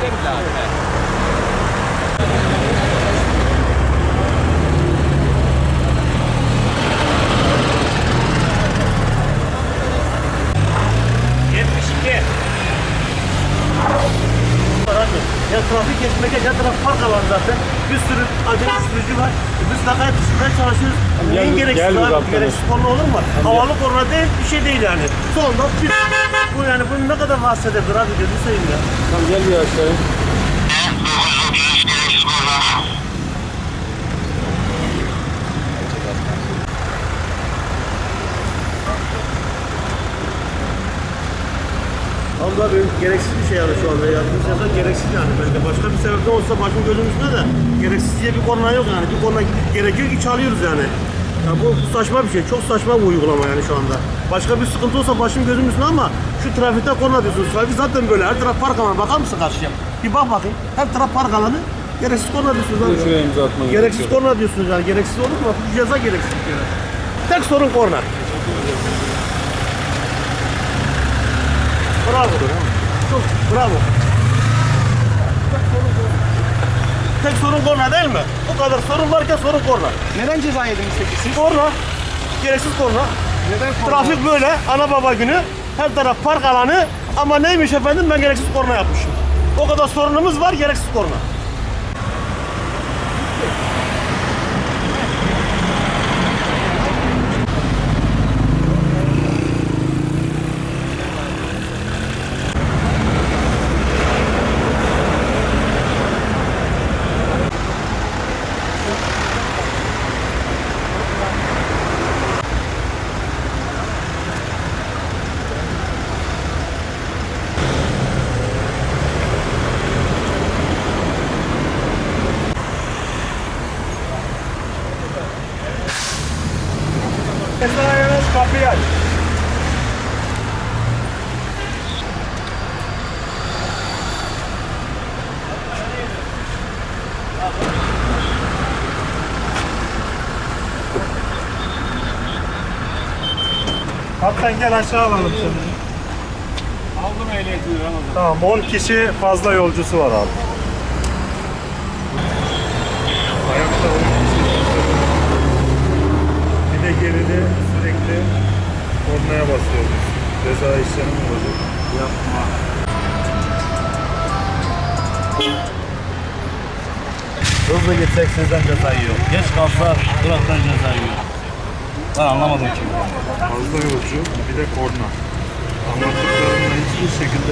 Ceiling glass है trafik geçmeye ya taraf park alanı zaten. Bir sürü acele sürücü var. E Biz takaya tutmaya çalışıyoruz. Gel Neyin gereksiz abi? Gereksiz korna olur mu? Havalı korna değil, bir şey değil yani. Sonunda bir, bu yani bunu ne kadar rahatsız edebilir abi gözünü seveyim ya. Tamam gel bir aşağıya. Abla benim gereksiz bir şey yani şu anda yaptığımız yasa gereksiz yani. Bence başka bir sebepten olsa başım gözüm üstünde de gereksiz diye bir korna yok yani. Bir korna gerekiyor ki çalıyoruz yani. Ya bu, saçma bir şey. Çok saçma bu uygulama yani şu anda. Başka bir sıkıntı olsa başım gözüm üstünde ama şu trafikte korna diyorsunuz. Trafik zaten böyle. Her taraf park alanı. Bakar mısın karşıya? Bir bak bakayım. Her taraf park alanı. Gereksiz korna diyorsunuz. De abi. şuraya imza atman Gereksiz korna diyorsunuz yani. Gereksiz olur mu? Bu ceza gereksiz bir kere. Tek sorun korna. Bravo. Çok bravo. Tek sorun korna değil mi? Bu kadar sorun varken sorun korna. Neden ceza yediniz peki siz? Korna. Gereksiz korna. Neden korna? Trafik böyle. Ana baba günü. Her taraf park alanı. Ama neymiş efendim ben gereksiz korna yapmışım. O kadar sorunumuz var gereksiz korna. Cezayir'iniz kapıyı aç. Kaptan gel aşağı alalım seni. Aldım Ramazan. Tamam 10 kişi fazla yolcusu var abi. Ayakta 10 kişi. Bir de geride sürekli basıyoruz. Ceza işlemi mi olacak? Yapma. Hızlı gitsek sizden ceza yiyor. Geç kalsa duraktan ceza yiyor. Ben anlamadım ki. Fazla yolcu bir de korna. Anlattıklarımla hiçbir şekilde